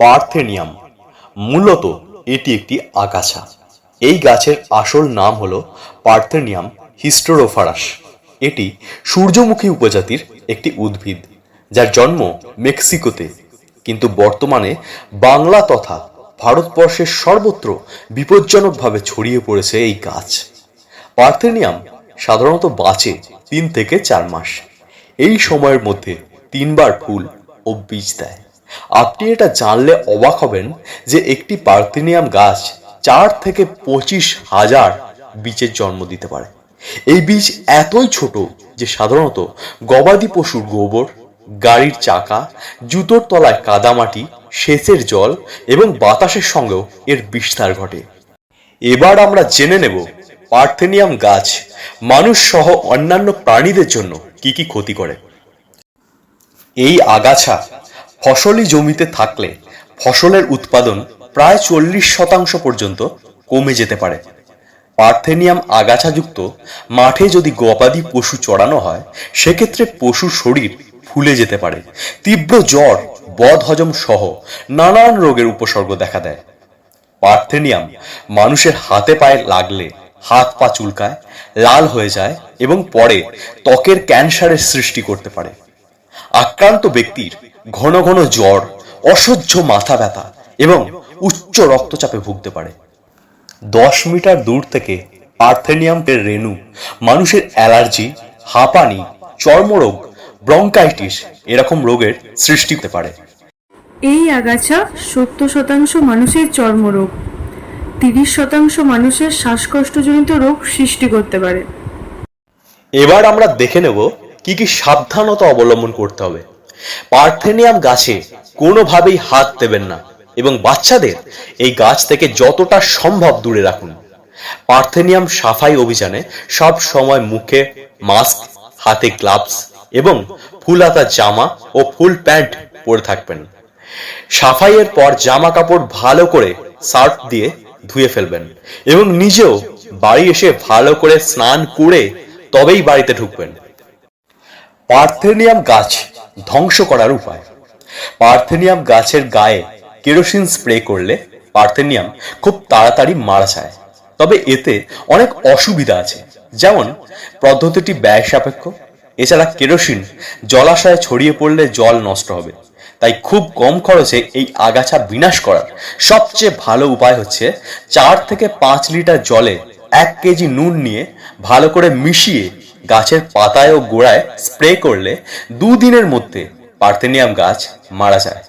Parthenium. মূলত এটি একটি আগাছা। এই গাছের আসল নাম হল পার্থেনিয়াম হিস্টোরোফারাস। এটি সূর্যমুখী উপজাতির একটি উদ্ভিদ, যার জন্ম মেক্সিকোতে। কিন্তু বর্তমানে বাংলা তথা ভারতবর্ষের সর্বত্র বিপজ্জনকভাবে ছড়িয়ে পড়েছে এই গাছ। পার্থেনিয়াম সাধারণত বাঁচে তিন থেকে চার মাস। এই সময়ের মধ্যে তিনবার ফুল ও বীজ দেয়। আপনি এটা জানলে অবাক হবেন যে একটি পার্থেনিয়াম গাছ চার থেকে পঁচিশ হাজার বীজের জন্ম দিতে পারে। এই বীজ এতই ছোট যে সাধারণত গবাদি পশুর গোবর, গাড়ির চাকা, জুতোর তলায় কাদামাটি, সেচের জল এবং বাতাসের সঙ্গেও এর বিস্তার ঘটে। এবার আমরা জেনে নেব পার্থেনিয়াম গাছ মানুষ সহ অন্যান্য প্রাণীদের জন্য কি কি ক্ষতি করে। এই আগাছা ফসলি জমিতে থাকলে ফসলের উৎপাদন প্রায় চল্লিশ শতাংশ পর্যন্ত কমে যেতে পারে। পার্থেনিয়াম আগাছাযুক্ত মাঠে যদি গবাদি পশু চড়ানো হয়, সেক্ষেত্রে পশুর শরীর ফুলে যেতে পারে। তীব্র জ্বর, বদহজম সহ নানান রোগের উপসর্গ দেখা দেয়। পার্থেনিয়াম মানুষের হাতে পায়ে লাগলে হাত পা চুলকায়, লাল হয়ে যায় এবং পরে ত্বকের ক্যান্সারের সৃষ্টি করতে পারে। আক্রান্ত ব্যক্তির ঘন ঘন জ্বর অসহ্য মাথা ব্যথা এবং উচ্চ রক্তচাপে ভুগতে পারে। দশ মিটার দূর থেকে পার্থেনিয়ামের রেণু মানুষের অ্যালার্জি হাঁপানি চর্মরোগ ব্রঙ্কাইটিস এরকম রোগের সৃষ্টি করতে পারে। এই আগাছা সত্তর শতাংশ মানুষের চর্মরোগ তিরিশ শতাংশ মানুষের শ্বাসকষ্টজনিত রোগ সৃষ্টি করতে পারে। এবার আমরা দেখে নেব কি কি সাবধানতা অবলম্বন করতে হবে। পার্থেনিয়াম গাছে কোনোভাবেই হাত দেবেন না এবং বাচ্চাদের এই গাছ থেকে যতটা সম্ভব দূরে রাখুন। পার্থেনিয়াম সাফাই অভিযানে সব সময় মুখে মাস্ক, হাতে গ্লাভস এবং ফুল হাতা জামা ও ফুল প্যান্ট পরে থাকবেন। সাফাইয়ের পর জামা কাপড় ভালো করে সার্ফ দিয়ে ধুয়ে ফেলবেন এবং নিজেও বাড়ি এসে ভালো করে স্নান করে তবেই বাড়িতে ঢুকবেন। পার্থেনিয়াম গাছ ধ্বংস করার উপায়। পার্থেনিয়াম গাছের গায়ে কেরোসিন স্প্রে করলে পার্থেনিয়াম খুব তাড়াতাড়ি মারা যায়। তবে এতে অনেক অসুবিধা আছে। যেমন, পদ্ধতিটি ব্যয় সাপেক্ষ এছাড়া কেরোসিন জলাশয়ে ছড়িয়ে পড়লে জল নষ্ট হবে। তাই খুব কম খরচে এই আগাছা বিনাশ করার সবচেয়ে ভালো উপায় হচ্ছে চার থেকে পাঁচ লিটার জলে এক কেজি নুন নিয়ে ভালো করে মিশিয়ে গাছের পাতায় ও গোড়ায় স্প্রে করলে দুদিনের মধ্যে পার্থেনিয়াম গাছ মারা যায়।